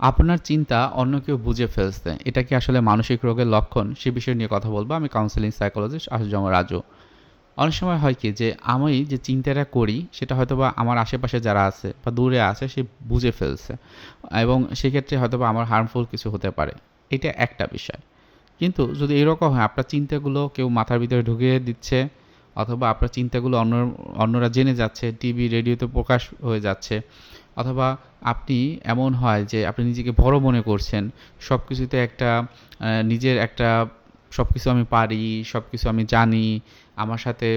আপনার চিন্তা অন্য কেউ বুঝে ফেলছে। এটা কি আসলে মানসিক রোগের লক্ষণ? সে বিষয় নিয়ে কথা বলব। আমি কাউন্সিলিং সাইকোলজিস্ট আসুজম রাজু। অনেক সময় হয় কি যে, আমি যে চিন্তাটা করি, সেটা হয়তো বা আমার আশেপাশে যারা আছে বা দূরে আছে, সে বুঝে ফেলছে। এবং সেক্ষেত্রে হয়তো বা আমার হার্মফুল কিছু হতে পারে। এটা একটা বিষয়। কিন্তু যদি এরকম হয়, আপনার চিন্তাগুলো কেউ মাথার ভিতরে ঢুকিয়ে দিচ্ছে, অথবা আপনার চিন্তাগুলো অন্য, অন্যরা জেনে যাচ্ছে টিভি রেডিওতে প্রকাশ হয়ে যাচ্ছে অথবা আপনি এমন হয় যে আপনি নিজেকে বড় মনে করছেন সব কিছুতে একটা নিজের একটা সব কিছু আমি পারি সব কিছু আমি জানি, আমার সাথে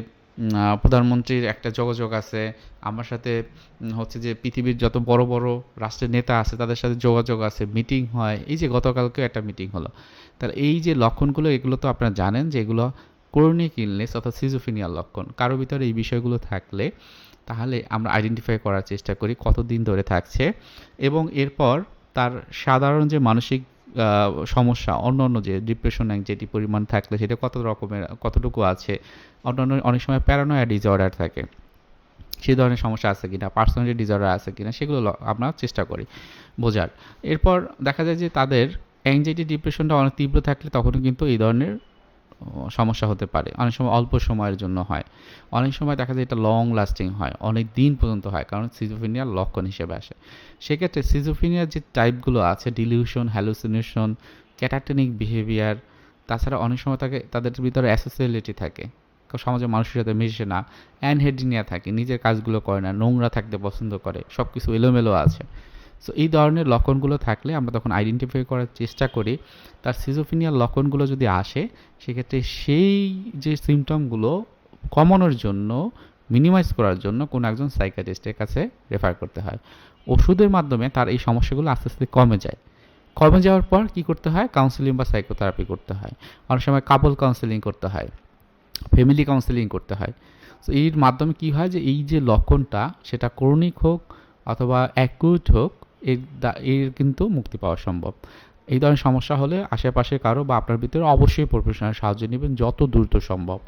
প্রধানমন্ত্রীর একটা যোগাযোগ আছে, আমার সাথে হচ্ছে যে পৃথিবীর যত বড় বড় রাষ্ট্রের নেতা আছে, তাদের সাথে যোগাযোগ আছে মিটিং হয়, এই যে গতকালকে একটা মিটিং হলো। তাহলে এই যে লক্ষণগুলো, এগুলো তো আপনারা জানেন যে এগুলো ক্রনিক ইলনেস অর্থাৎ সিজোফিনিয়ার লক্ষণ? কারও ভিতরে এই বিষয়গুলো থাকলে তাহলে আমরা আইডেন্টিফাই করার চেষ্টা করি কতদিন ধরে থাকছে এবং এরপর তার সাধারণ যে মানসিক সমস্যা অন্য অন্য যে ডিপ্রেশন অ্যাংজাইটি পরিমাণ থাকলে সেটা কত রকমের, কতটুকু আছে, অন্যান্য অনেক সময় প্যারানয়া ডিসঅর্ডার থাকে সেই ধরনের সমস্যা আছে কিনা পার্সোনালিটি ডিজর্ডার আছে কিনা, সেগুলো আমরা চেষ্টা করি বোঝার। এরপর দেখা যায় যে তাদের অ্যাংজাইটি ডিপ্রেশনটা অনেক তীব্র থাকলে তখনও কিন্তু এই ধরনের সমস্যা হতে পারে। অনেক সময় অল্প সময়ের জন্য হয়। অনেক সময় দেখা যায় এটা লং লাস্টিং হয়। অনেক দিন পর্যন্ত হয় কারণ সিজোফিনিয়ার লক্ষণ হিসেবে আসে। সেক্ষেত্রে সিজোফিনিয়ার যে টাইপগুলো আছে ডিলিউশন হ্যালুসিনেশন ক্যাটাটেনিক বিহেভিয়ার তাছাড়া অনেক সময় তাকে, তাদের ভিতরে অ্যাসোসিয়েলিটি থাকে। সমাজের মানুষের সাথে মিশে না। অ্যানহেডিনিয়া থাকে, নিজের কাজগুলো করে না, নোংরা থাকতে পছন্দ করে সব কিছু এলোমেলো আছে। সো এই ধরনের লক্ষণগুলো থাকলে আমরা তখন আইডেন্টিফাই করার চেষ্টা করি। তার সিজোফিনিয়ার লক্ষণগুলো যদি আসে, সেক্ষেত্রে সেই যে সিমটমগুলো কমানোর জন্য মিনিমাইজ করার জন্য কোনো একজন সাইকাটিস্টের কাছে রেফার করতে হয়। ওষুধের মাধ্যমে তার এই সমস্যাগুলো আস্তে আস্তে কমে যায়। কমে যাওয়ার পর কি করতে হয়? কাউন্সিলিং বা সাইকোথেরাপি করতে হয়। অনেক সময় কাপল কাউন্সিলিং করতে হয় ফ্যামিলি কাউন্সিলিং করতে হয়। তো এর মাধ্যমে কি হয় যে, এই যে লক্ষণটা, সেটা ক্রনিক হোক অথবা অ্যাকুট হোক এর এর কিন্তু মুক্তি পাওয়া সম্ভব। এই ধরনের সমস্যা হলে আশেপাশে কারও বা আপনার ভিতরে অবশ্যই প্রফেশনাল সাহায্য নেবেন যত দ্রুত সম্ভব।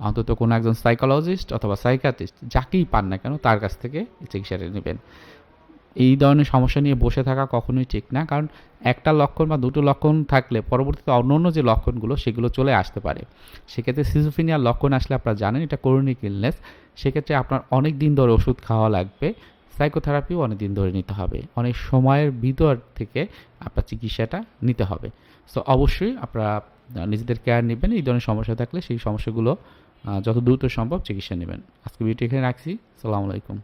অন্তত কোনো একজন সাইকোলজিস্ট অথবা সাইকাটিস্ট যাকেই পান না কেন তার কাছ থেকে চিকিৎসাটা নেবেন। এই ধরনের সমস্যা নিয়ে বসে থাকা কখনোই ঠিক না, কারণ একটা লক্ষণ বা দুটো লক্ষণ থাকলে পরবর্তীতে অন্য অন্য যে লক্ষণগুলো সেগুলো চলে আসতে পারে। সেক্ষেত্রে সিজোফিনিয়ার লক্ষণ আসলে আপনারা জানেন, এটা করোনিক ইলনেস সেক্ষেত্রে আপনার অনেক দিন ধরে ওষুধ খাওয়া লাগবে। সাইকোথেরাপিও অনেক দিন ধরে নিতে হবে। অনেক সময়ের ভিতর থেকে আপনার চিকিৎসাটা নিতে হবে। সো অবশ্যই আপনারা নিজেদের কেয়ার নেবেন, এই ধরনের সমস্যা থাকলে সেই সমস্যাগুলো যত দ্রুত সম্ভব চিকিৎসা নেবেন। আজকে ভিডিও এখানে রাখছি। সালামু আলাইকুম।